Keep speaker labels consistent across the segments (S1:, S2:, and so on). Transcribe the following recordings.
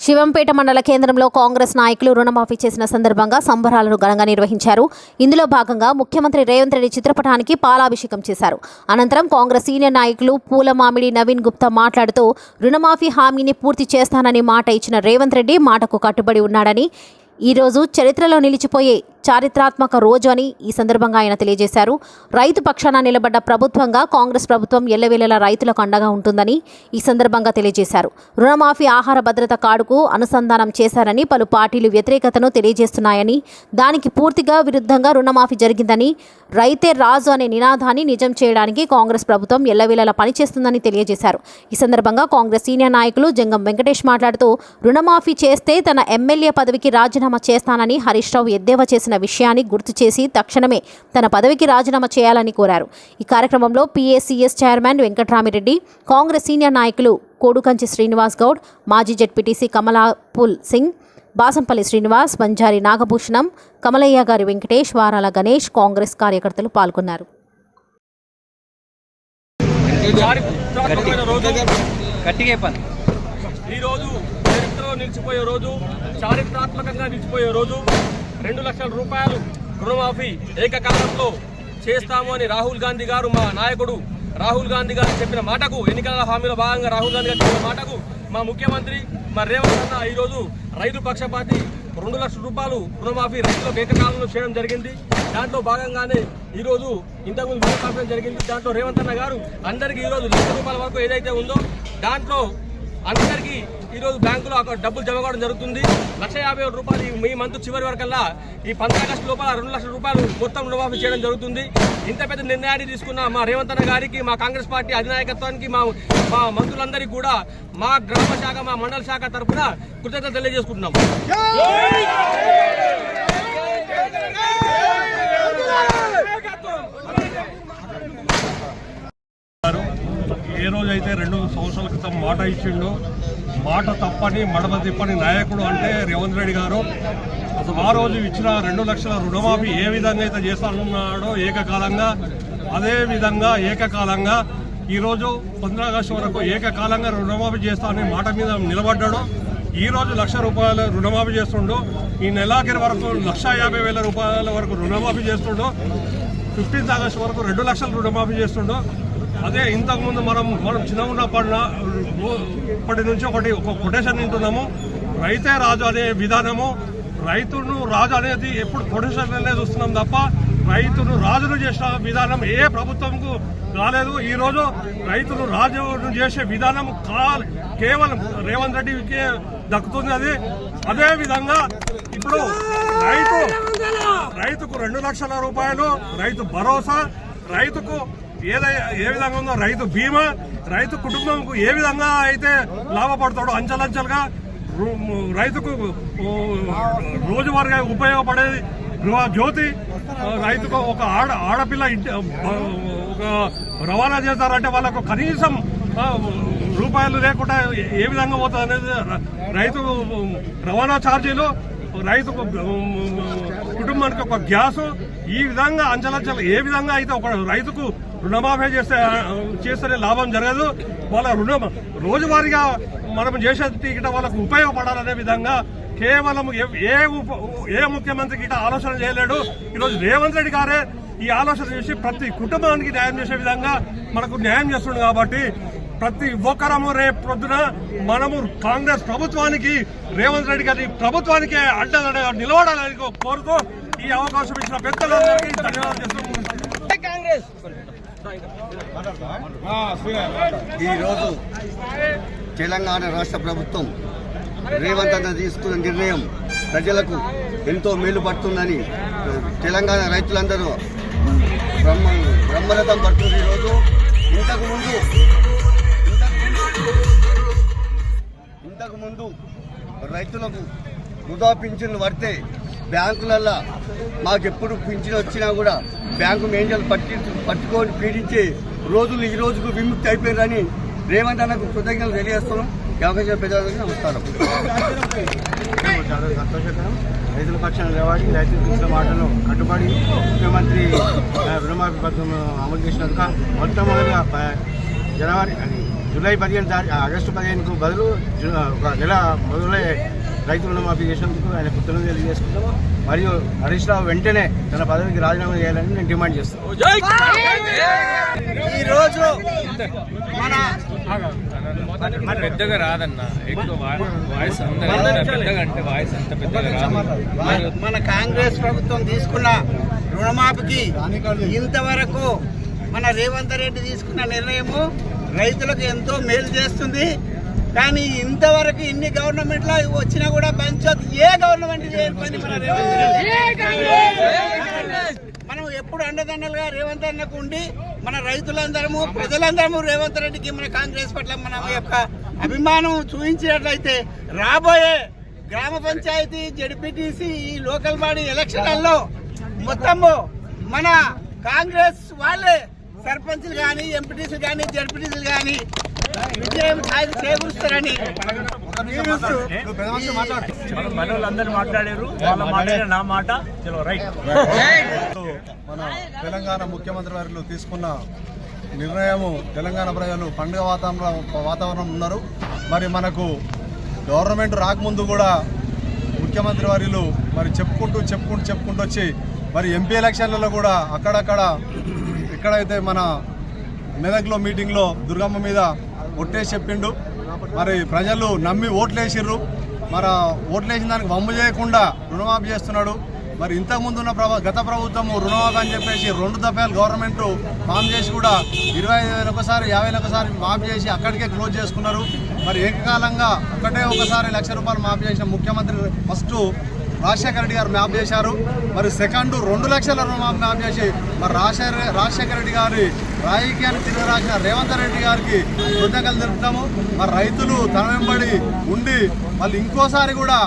S1: శివంపేట మండల కేంద్రంలో కాంగ్రెస్ నాయకులు రుణమాఫీ చేసిన సందర్భంగా సంబరాలను ఘనంగా నిర్వహించారు. ఇందులో భాగంగా ముఖ్యమంత్రి రేవంత్ రెడ్డి చిత్రపటానికి పాలాభిషేకం చేశారు. అనంతరం కాంగ్రెస్ సీనియర్ నాయకులు పూలమామిడి నవీన్ గుప్తా మాట్లాడుతూ రుణమాఫీ హామీని పూర్తి చేస్తానని మాట ఇచ్చిన రేవంత్ రెడ్డి మాటకు కట్టుబడి ఉన్నాడని ఈరోజు చరిత్రలో నిలిచిపోయే చారిత్రాత్మక రోజు అని ఈ సందర్భంగా ఆయన తెలియజేశారు. రైతు పక్షాన నిలబడ్డ ప్రభుత్వంగా కాంగ్రెస్ ప్రభుత్వం ఎల్లవేళలా రైతులకు అండగా ఉంటుందని ఈ సందర్భంగా తెలియజేశారు. రుణమాఫీ ఆహార భద్రత కార్డుకు అనుసంధానం చేశారని పలు పార్టీలు వ్యతిరేకతను తెలియజేస్తున్నాయని దానికి పూర్తిగా విరుద్ధంగా రుణమాఫీ జరిగిందని రైతే రాజు అనే నినాదాన్ని నిజం చేయడానికి కాంగ్రెస్ ప్రభుత్వం ఎల్లవేళలా పనిచేస్తుందని తెలియజేశారు. ఈ సందర్భంగా కాంగ్రెస్ సీనియర్ నాయకులు జంగం వెంకటేష్ మాట్లాడుతూ రుణమాఫీ చేస్తే తన ఎమ్మెల్యే పదవికి రాజీనామా చేస్తానని హరీష్ రావు ఎద్దేవా చేసిన విషయాన్ని గుర్తు చేసి తక్షణమే తన పదవికి రాజీనామా చేయాలని కోరారు. ఈ కార్యక్రమంలో PACS chairman Venkatramireddy Congress senior నాయకులు కోడుకంచి శ్రీనివాస్ గౌడ్ మాజీ జడ్పీటీసీ కమలాపుల్ సింగ్ బాసంపల్లి శ్రీనివాస్ బంజారి నాగభూషణం కమలయ్య గారి వెంకటేష్ వారాల గణేష్ కాంగ్రెస్ కార్యకర్తలు పాల్గొన్నారు.
S2: ఈ రోజు చరిత్రలో నిలిచిపోయే రోజు చారిత్రాత్మకంగా నిలిచిపోయే రోజు. రెండు లక్షల రూపాయలు రుణమాఫీ ఏకకాలంలో చేస్తాము అని రాహుల్ గాంధీ గారు మా నాయకుడు రాహుల్ గాంధీ గారు చెప్పిన మాటకు ఎన్నికల హామీలో భాగంగా రాహుల్ గాంధీ గారు చెప్పిన మాటకు మా ముఖ్యమంత్రి మా రేవంత్ అన్న ఈరోజు రైతు పక్షపాతి రెండు లక్షల రూపాయలు రుణమాఫీ రైతులకు ఏకకాలంలో చేయడం జరిగింది. దాంట్లో భాగంగానే ఈరోజు ఇంతకుముందు వీడియో కాన్ఫరెన్స్ జరిగింది. దాంట్లో రేవంత్ అన్న గారు అందరికీ ఈరోజు లక్ష రూపాయల వరకు ఏదైతే ఉందో దాంట్లో అందరికీ ఈరోజు బ్యాంకులో అక్కడ డబ్బులు జమ కావడం జరుగుతుంది. లక్ష యాభై వేల రూపాయలు ఈ మీ మంత్ చివరి వరకల్లా ఈ పంద్ర ఆగస్టు లోపల రెండు లక్షల రూపాయలు మొత్తం రుణమాఫీ చేయడం జరుగుతుంది. ఇంత పెద్ద నిర్ణయాన్ని తీసుకున్న మా రేవంత్ అన్న గారికి మా కాంగ్రెస్ పార్టీ అధినాయకత్వానికి మా మా మంత్రులందరికీ కూడా మా గ్రామ శాఖ మా మండల శాఖ తరఫున కృతజ్ఞత తెలియజేసుకుంటున్నాం.
S3: ఏ రోజైతే రెండు సంవత్సరాల క్రితం మాట ఇచ్చిండో మాట తప్పని మడమ తిప్పని నాయకుడు అంటే రేవంత్ రెడ్డి గారు. ఆ రోజు ఇచ్చిన రెండు లక్షల రుణమాఫీ ఏ విధంగా అయితే చేస్తానన్నాడో ఏకకాలంగా అదే విధంగా ఏకకాలంగా ఈరోజు పంద్రా ఆగస్టు వరకు ఏకకాలంగా రుణమాఫీ చేస్తానని మాట మీద నిలబడ్డాడు. ఈ రోజు లక్ష రూపాయల రుణమాఫీ చేస్తుండు. ఈ నెలాఖరి వరకు లక్ష యాభై వేల రూపాయల వరకు రుణమాఫీ చేస్తుండో. ఫిఫ్టీన్త్ ఆగస్టు వరకు రెండు లక్షలు రుణమాఫీ చేస్తుండో. అదే ఇంతకుముందు మనం మనం చిన్న ఉన్నప్పటి ఇప్పటి నుంచి ఒకటి ఒక కొటేషన్ వింటున్నాము. రైతే రాజు అనే విధానము రైతును రాజు అనేది ఎప్పుడు కొటేషన్లనే చూస్తున్నాం తప్ప రైతును రాజును చేసిన విధానం ఏ ప్రభుత్వంకు రాలేదు ఈరోజు రైతును రాజును చేసే విధానం కాల్ కేవలం రేవంత్ రెడ్డికి దక్కుతుంది అది. అదే విధంగా ఇప్పుడు రైతు రైతుకు రెండు లక్షల రూపాయలు రైతు భరోసా రైతుకు ఏదై ఏ విధంగా ఉందో రైతు బీమా రైతు కుటుంబంకు ఏ విధంగా అయితే లాభపడతాడో అంచెలంచెలుగా రైతుకు రోజువారీగా ఉపయోగపడేది గృహ జ్యోతి. రైతుకు ఒక ఆడ ఆడపిల్ల ఇంటి ఒక రవాణా చేస్తారంటే వాళ్ళకు కనీసం రూపాయలు లేకుండా ఏ- విధంగా పోతుంది అనేది రైతు రవాణా ఛార్జీలు రైతుకు కుటుంబానికి ఒక గ్యాసు. ఈ విధంగా అంచలంచలు ఏ విధంగా అయితే ఒక రైతుకు రుణమాఫీ చేస్తే చేస్తేనే లాభం జరగదు. వాళ్ళ రుణం రోజువారీగా మనం చేసే గిట వాళ్ళకు ఉపయోగపడాలనే విధంగా కేవలం ఏ- ఏ ఉప- ఏ ముఖ్యమంత్రికి ఆలోచన చేయలేడు. ఈరోజు రేవంత్ రెడ్డి గారే ఈ ఆలోచన చేసి ప్రతి కుటుంబానికి న్యాయం చేసే విధంగా మనకు న్యాయం చేస్తుండు కాబట్టి ప్రతి ఒక్కరము రేపు పొద్దున మనము కాంగ్రెస్ ప్రభుత్వానికి రేవంత్ రెడ్డి గారి ప్రభుత్వానికి అడ్డదడ నిలబడాలని కోరుతూ ఈ అవకాశం ఇచ్చిన పెద్దలందరికీ ధన్యవాదాలు కాంగ్రెస్!
S4: ఈరోజు తెలంగాణ రాష్ట్ర ప్రభుత్వం రేవంత్ అన్న తీసుకున్న నిర్ణయం ప్రజలకు ఎంతో మేలు పడుతుందని తెలంగాణ రైతులందరూ బ్రహ్మ బ్రహ్మరథం పడుతుంది ఈరోజు. ఇంతకు ముందు ఇంతకు ముందు రైతులకు వృధా పింఛన్లు పడితే బ్యాంకులల్లో మాకు ఎప్పుడు పింఛన్ వచ్చినా కూడా బ్యాంకు మేనేజర్లు పట్టి పట్టుకొని పీడించే రోజులు ఈ రోజుకు విముక్తి అయిపోయారని రేవంత్ అన్నకు కృతజ్ఞతలు తెలియజేస్తున్నాం. ఈ అవకాశం పెద్దలకు నమస్కారం.
S5: చాలా సంతోషకరం రైతుల పక్షాన్ని నిలబడి రైతులు తీసుకున్న మాటలు కట్టుబడి ముఖ్యమంత్రి రుణమాఫీ పథకం అమలు చేసినందుక మొట్టమొదటిగా జనవరి అది జూలై పదిహేను తారీఖు ఆగస్టు పదిహేనుకు బదులు ఒక నెల మొదలై రైతు రుణమాఫీ చేసినందుకు ఆయన కృతజ్ఞతలు తెలియజేసుకుంటాము మరియు హరీష్ రావు వెంటనే తన పదవికి రాజీనామా చేయాలని నేను డిమాండ్ చేస్తాను ఈరోజు మన
S6: పెద్దగా రాదన్న. వాయిస్ పెద్దగా అంటే వాయిస్ అంత పెద్దగా రాదు.
S7: మన కాంగ్రెస్ ప్రభుత్వం తీసుకున్న రుణమాఫీకి ఇంతవరకు మన రేవంత్ రెడ్డి తీసుకున్న నిర్ణయము రైతులకు ఎంతో మేలు చేస్తుంది. కానీ ఇంతవరకు ఇన్ని గవర్నమెంట్లో వచ్చినా కూడా పంచాయత్ ఏ గవర్నమెంట్ చేయని పని మన రేవంత్ రెడ్డి. మనం ఎప్పుడు అండదండలుగా రేవంత్ అన్నకు ఉండి మన రైతులందరము ప్రజలందరము రేవంత్ రెడ్డికి మన కాంగ్రెస్ పట్ల మన యొక్క అభిమానం చూపించినట్లయితే రాబోయే గ్రామ పంచాయతీ జడ్పీటీసీ ఈ లోకల్ బాడీ ఎలక్షన్లలో మొత్తము మన కాంగ్రెస్ వాళ్ళే సర్పంచ్లు కానీ ఎంపీటీసీలు కానీ జడ్పీటీసీలు కానీ విజయం చేకూరుస్తారని.
S6: మన మనోళ్ళందరూ మాట్లాడారు. వాళ్ళ మాట్లాడిన నా మాట. చలో రైట్.
S8: మన తెలంగాణ ముఖ్యమంత్రి వారిలో తీసుకున్న నిర్ణయము తెలంగాణ ప్రజలు పండుగ వాతావరణం వాతావరణం ఉన్నారు. మరి మనకు గవర్నమెంట్ రాకముందు కూడా ముఖ్యమంత్రి వారిలు మరి చెప్పుకుంటూ చెప్పుకుంటూ చెప్పుకుంటూ వచ్చి మరి ఎంపీ ఎలక్షన్లలో కూడా అక్కడక్కడ ఎక్కడైతే మన మెదక్లో మీటింగ్లో దుర్గమ్మ మీద ఒట్టేసి చెప్పిండు. మరి ప్రజలు నమ్మి ఓట్లేసిర్రు. మరి ఓట్లేసిన దానికి వమ్ము చేయకుండా రుణమాఫీ చేస్తున్నాడు. మరి ఇంతకుముందు ఉన్న ప్రభ గత ప్రభుత్వము రుణమాఫీ అని చెప్పేసి రెండు దఫాలు గవర్నమెంట్ ఫామ్ చేసి కూడా ఇరవై ఐదు వేలు ఒకసారి యాభై ఒకసారి మాఫీ చేసి అక్కడికే క్లోజ్ చేసుకున్నారు. మరి ఏకకాలంగా ఒకటే ఒకసారి లక్ష రూపాయలు మాఫీ చేసిన ముఖ్యమంత్రి ఫస్ట్ రాజశేఖర రెడ్డి గారు మ్యాప్ చేశారు. మరి సెకండ్ రెండు లక్షల రుణమాఫీ మ్యాప్ చేసి మరి రాజశేఖర రాజశేఖర రెడ్డి గారి రాజకీయాన్ని తిరిగి రాసిన రేవంత్ రెడ్డి గారికి కృతజ్ఞతలు తెలుపుతాము. మరి రైతులు తన వెంబడి ఉండి మళ్ళీ ఇంకోసారి కూడా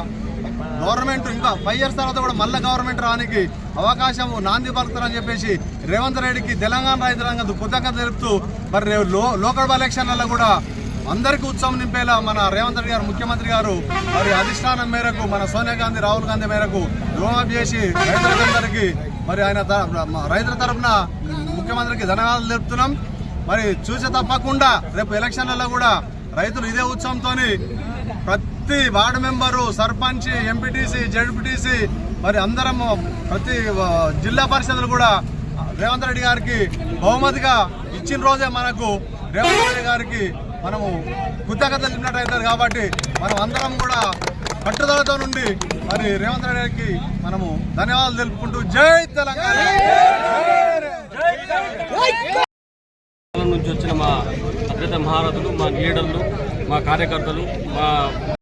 S8: గవర్నమెంట్ ఇంకా ఫైవ్ ఇయర్స్ తర్వాత కూడా మళ్ళీ గవర్నమెంట్ రానికి అవకాశం నాంది పలుకుతారని చెప్పేసి రేవంత్ రెడ్డికి తెలంగాణ రైతులంగా కృతజ్ఞత తెలుపుతూ మరి రేపు లో లోకల్ ఎలక్షన్లలో కూడా అందరికీ ఉత్సవం నింపేలా మన రేవంత్ రెడ్డి గారు ముఖ్యమంత్రి గారు మరి అధిష్టానం మేరకు మన సోనియా గాంధీ రాహుల్ గాంధీ మేరకు రుణమాఫీ చేసి రైతులందరికీ మరి ఆయన రైతుల తరఫున ముఖ్యమంత్రికి ధన్యవాదాలు తెలుపుతున్నాం. మరి చూసి తప్పకుండా రేపు ఎలక్షన్లలో కూడా రైతులు ఇదే ఉత్సవంతో ప్రతి ward member sarpanch MPTC ZPTC మరి అందరం ప్రతి జిల్లా పరిషత్లు కూడా రేవంత్ రెడ్డి గారికి బహుమతిగా ఇచ్చిన రోజే మనకు రేవంత్ రెడ్డి గారికి మనము కృతజ్ఞతలు తెలిపినట్టయితారు కాబట్టి మనం అందరం కూడా పట్టుదలతో నుండి మరి రేవంత్ రెడ్డి గారికి మనము ధన్యవాదాలు తెలుపుకుంటూ జై తెలంగాణ!
S2: నుంచి వచ్చిన మా అభ్యర్థ మహారథులు మా లీడర్లు మా కార్యకర్తలు మా